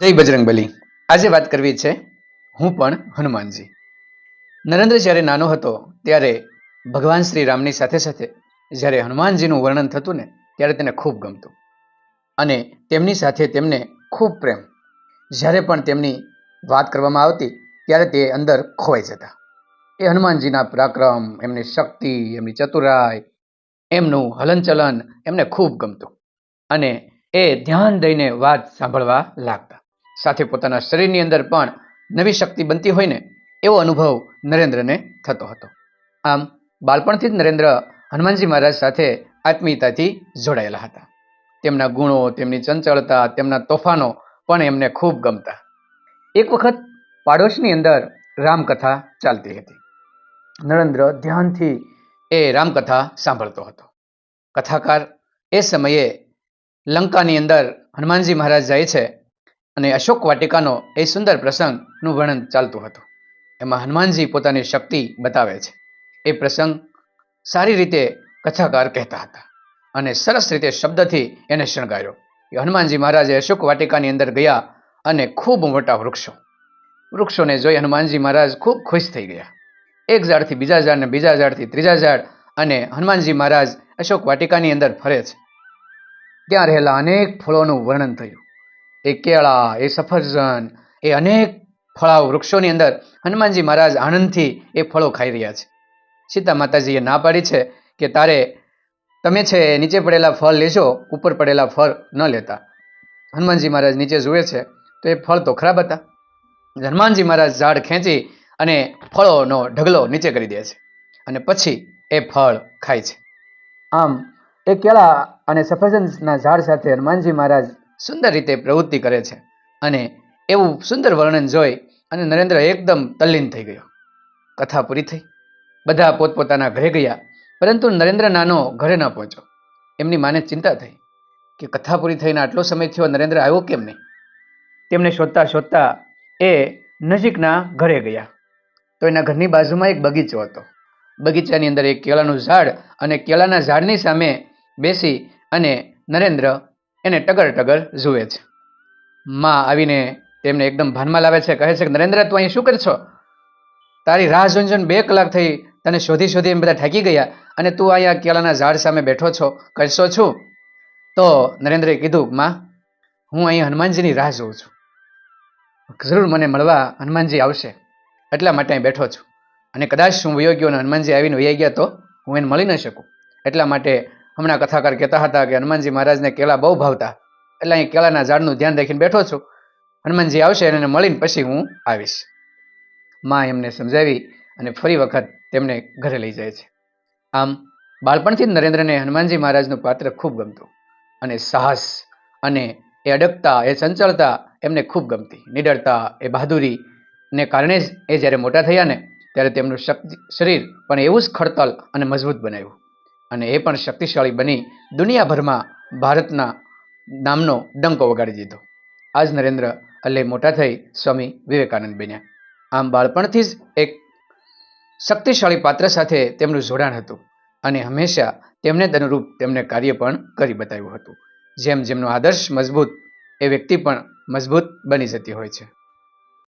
જય બજરંગબલી આજે વાત કરવી છે હું પણ હનુમાનજી. નરેન્દ્ર જ્યારે નાનો હતો ત્યારે ભગવાન શ્રી રામની સાથે સાથે જ્યારે હનુમાનજીનું વર્ણન થતું ને ત્યારે તેને ખૂબ ગમતું. અને તેમની સાથે તેમને ખૂબ પ્રેમ. જ્યારે પણ તેમની વાત કરવામાં આવતી ત્યારે તે અંદર ખોવાઈ જતા. એ હનુમાનજીના પરાક્રમ, એમની શક્તિ, એમની ચતુરાઈ, એમનું હલનચલન એમને ખૂબ ગમતું. અને એ ધ્યાન દઈને વાત સાંભળવા લાગતા. સાથે પોતાના શરીરની અંદર પણ નવી શક્તિ બનતી હોય ને એવો અનુભવ નરેન્દ્રને થતો હતો. આમ, બાળપણથી જ નરેન્દ્ર હનુમાનજી મહારાજ સાથે આત્મીયતાથી જોડાયેલા હતા. તેમના ગુણો, તેમની ચંચળતા, તેમના તોફાનો પણ એમને ખૂબ ગમતા. એક વખત પાડોશની અંદર રામકથા ચાલતી હતી. નરેન્દ્ર ધ્યાનથી એ રામકથા સાંભળતો હતો. કથાકાર એ સમયે લંકાની અંદર હનુમાનજી મહારાજ જાય છે અને અશોક વાટિકાનો એ સુંદર પ્રસંગનું વર્ણન ચાલતું હતું. એમાં હનુમાનજી પોતાની શક્તિ બતાવે છે. એ પ્રસંગ સારી રીતે કથાકાર કહેતા હતા અને સરસ રીતે શબ્દથી એને શણગાર્યો. કે હનુમાનજી મહારાજે અશોક વાટિકાની અંદર ગયા અને ખૂબ મોટા વૃક્ષો, વૃક્ષોને જોઈ હનુમાનજી મહારાજ ખૂબ ખુશ થઈ ગયા. એક ઝાડથી બીજા ઝાડ ને બીજા ઝાડથી ત્રીજા ઝાડ અને હનુમાનજી મહારાજ અશોક વાટિકાની અંદર ફરે છે. ત્યાં રહેલા અનેક ફળોનું વર્ણન થયું. એ કેળા, એ સફરજન, એ અનેક ફળાઓ વૃક્ષોની અંદર હનુમાનજી મહારાજ આનંદથી એ ફળો ખાઈ રહ્યા છે. સીતા માતાજીએ ના પાડી છે કે તારે તમે છે નીચે પડેલા ફળ લેજો, ઉપર પડેલા ફળ ન લેતા. હનુમાનજી મહારાજ નીચે જુએ છે, તો એ ફળ તો ખરાબ હતા. હનુમાનજી મહારાજ ઝાડ ખેંચી અને ફળોનો ઢગલો નીચે કરી દે છે અને પછી એ ફળ ખાય છે. આમ, એ કેળા અને સફરજનના ઝાડ સાથે હનુમાનજી મહારાજ સુંદર રીતે પ્રવૃત્તિ કરે છે અને એવું સુંદર વર્ણન જોઈ અને નરેન્દ્ર એકદમ તલ્લીન થઈ ગયો. કથા પૂરી થઈ. બધા પોતપોતાના ઘરે ગયા, પરંતુ નરેન્દ્ર નાનો ઘરે ન પહોંચ્યો. એમની માને ચિંતા થઈ કે કથા પૂરી થઈને આટલો સમય થયો, નરેન્દ્ર આવ્યો કેમ નહીં? તેમને શોધતા શોધતા એ નજીકના ઘરે ગયા. તો એના ઘરની બાજુમાં એક બગીચો હતો. બગીચાની અંદર એક કેળાનું ઝાડ અને કેળાના ઝાડની સામે બેસી અને નરેન્દ્ર એને ટગર ટગર જુએ છે. માં આવીને તેમને એકદમ ભાનમાં લાવે છે, કહે છે કે, નરેન્દ્ર, તું અહીં શું કરશો? તારી રાહ જોઈને બે કલાક થઈ, તને શોધી શોધી એમ બધા થાકી ગયા. અને તું અહીંયા કેળાના ઝાડ સામે બેઠો છો, કરશો છું તો નરેન્દ્રએ કીધું, માં, હું અહીં હનુમાનજીની રાહ જોઉં છું. જરૂર મને મળવા હનુમાનજી આવશે. એટલા માટે અહીં બેઠો છું. અને કદાચ હું વયો ગયો અને હનુમાનજી આવીને વૈયા ગયા તો હું એને મળી ન શકું. એટલા માટે હમણાં કથાકાર કહેતા હતા કે હનુમાનજી મહારાજને કેળા બહુ ભાવતા. એટલે અહીં કેળાના ઝાડનું ધ્યાન રાખીને બેઠો છું. હનુમાનજી આવશે એને મળીને પછી હું આવીશ. માં એમને સમજાવી અને ફરી વખત તેમને ઘરે લઈ જાય છે. આમ બાળપણથી જ નરેન્દ્રને હનુમાનજી મહારાજનું પાત્ર ખૂબ ગમતું અને સાહસ અને એ અડગતા, એ ચંચળતા એમને ખૂબ ગમતી. નિડરતા, એ બહાદુરી ને કારણે જ એ જ્યારે મોટા થયા ને, ત્યારે તેમનું શક્તિ, શરીર પણ એવું જ ખડતલ અને મજબૂત બનાવ્યું. અને એ પણ શક્તિશાળી બની દુનિયાભરમાં ભારતના નામનો ડંકો વગાડી દીધો. આજ નરેન્દ્ર અલ્લે મોટા થઈ સ્વામી વિવેકાનંદ બન્યા. આમ બાળપણથી જ એક શક્તિશાળી પાત્ર સાથે તેમનું જોડાણ હતું અને હંમેશા તેમને તનુરૂપ તેમને કાર્ય પણ કરી બતાવ્યું હતું. જેમ જેમનો આદર્શ મજબૂત એ વ્યક્તિ પણ મજબૂત બની જતી હોય છે.